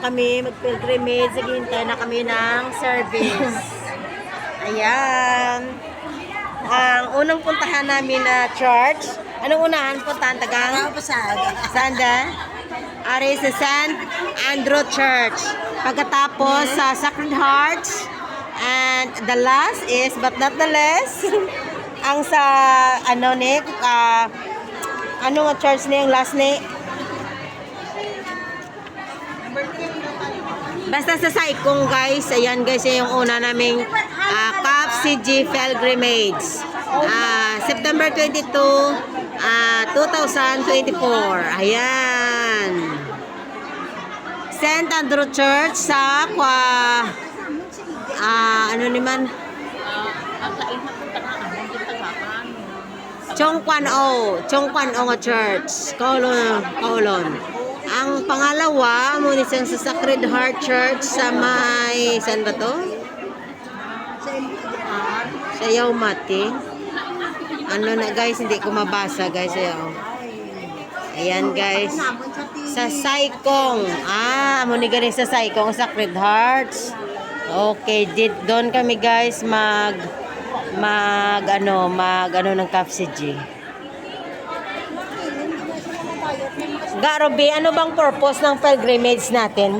kami mag-pilgrimage. Naghihintay na kami ng service. Ayan. Ang unang puntahan namin na church. Anong unahan puntahan? Tagang? Sanda? Ari sa San Andrew Church. Pagkatapos sa Sacred Hearts. And the last is, but not the less, ang sa, ano ni, ah, ano nga church ni, ang last ni? Basta sa Saikong guys, ayan guys, yung una naming uh, CAF CG Pilgrimage. Ah, September 22, ah, 2024. Ayan. St. Andrew Church sa kwa ah ano naman Chongkwan O, Chongkwan O Church, Kaulon, Kaulon. Ang pangalawa, muna siyang sa Sacred Heart Church sa may, saan ba to? Sa Yaumati. Ano na guys, hindi ko mabasa guys. Ayaw. Ayan guys. Sa Saikong. Ah, muna galing sa Saikong, Sacred Hearts. Okay, did, doon kami guys mag mag ano, mag ano ng CAFCG. Garobi, ano bang purpose ng pilgrimage natin?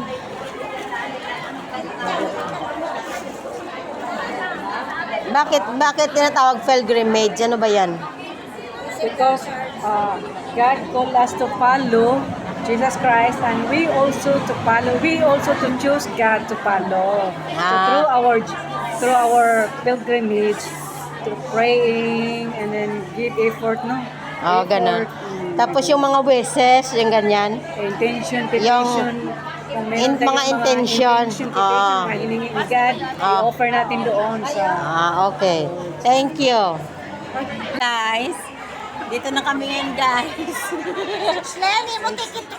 Bakit bakit tinatawag pilgrimage? Ano ba 'yan? because uh, God called us to follow Jesus Christ and we also to follow we also to choose God to follow so Ah. through our through our pilgrimage to praying and then give effort no Oh, ganun. Effort, mm, Tapos yung mga wishes, yung ganyan. intention Yung petition kung meron in- mga intention. intention Ah. petition na hiningi ni God Ah. i-offer natin doon sa Ah, okay. Thank you. Guys, dito na kami ngayon, guys. Lenny, mo.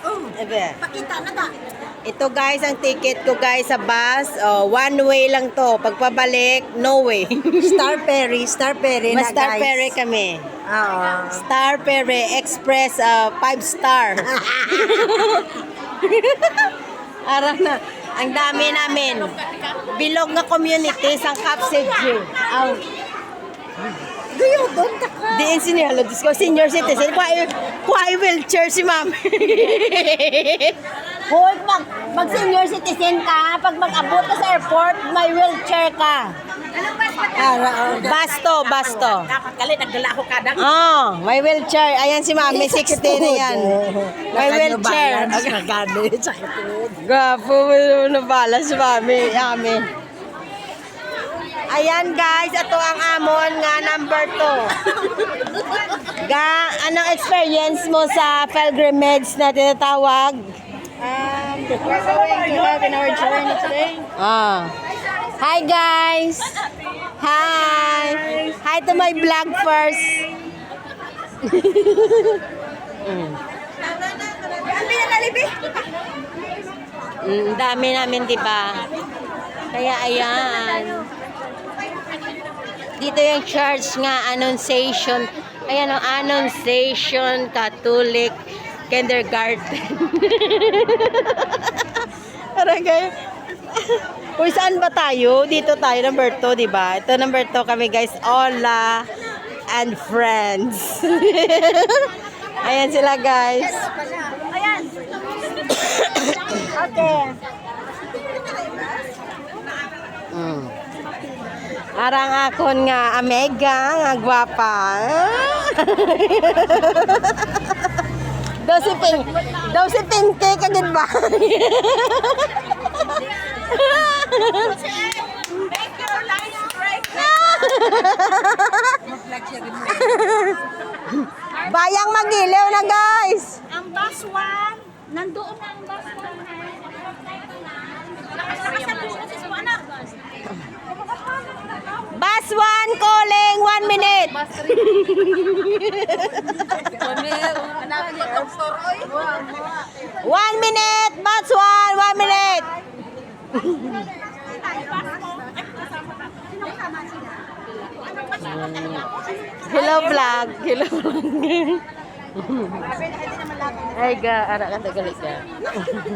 Oh, Ebe. pakita na ta. Ito guys, ang ticket ko guys sa bus. Oh, one way lang to. Pagpabalik, no way. Star Perry, Star Perry Mas na Star guys. Ferry kami. Oo. Star Ferry Express, uh, five star. Ara na. Ang dami namin. Bilog na community sa Capsage. Ang Duyo, doon ta ka. Diyos ko, senior citizen. Kuha, kuha wheelchair si ma'am. Hoy, mag, mag senior citizen ka, pag mag-abot ka sa airport, may wheelchair ka. Ara, oh. Basto, basto. Dapat kali, nagdala ako kadang. Oh, may wheelchair. Ayan si mami, 60 na yan. May wheelchair. Nagano, sakit uod. Gapo mo na bala si mami. Yami. Ayan guys, ito ang amon nga number 2. Ga, anong experience mo sa pilgrimage na tinatawag? Um, we're going to have in our journey today. Ah. Hi guys. Hi. Hi to my vlog first. Nalibi. Mm, dami namin, di ba? Kaya ayan. Dito yung church nga, Annunciation. Ayan ang Annunciation Catholic Kindergarten. Parang kayo. Kung saan ba tayo? Dito tayo, number 2, di ba? Ito number 2 kami guys. Ola and friends. Ayan sila guys. Ayan. okay. Mm. Arang akon nga amega nga gwapa. daw si Pink, daw si Pinky kagid ba? Make your life break. Bayang magilew na guys. Ang bus one, nandoon na ang bus one. Bus 1 calling 1 minute. One minute, bus 1, 1 minute. Hello vlog. Hello vlog. Ay ga, ara ka tagalit ka.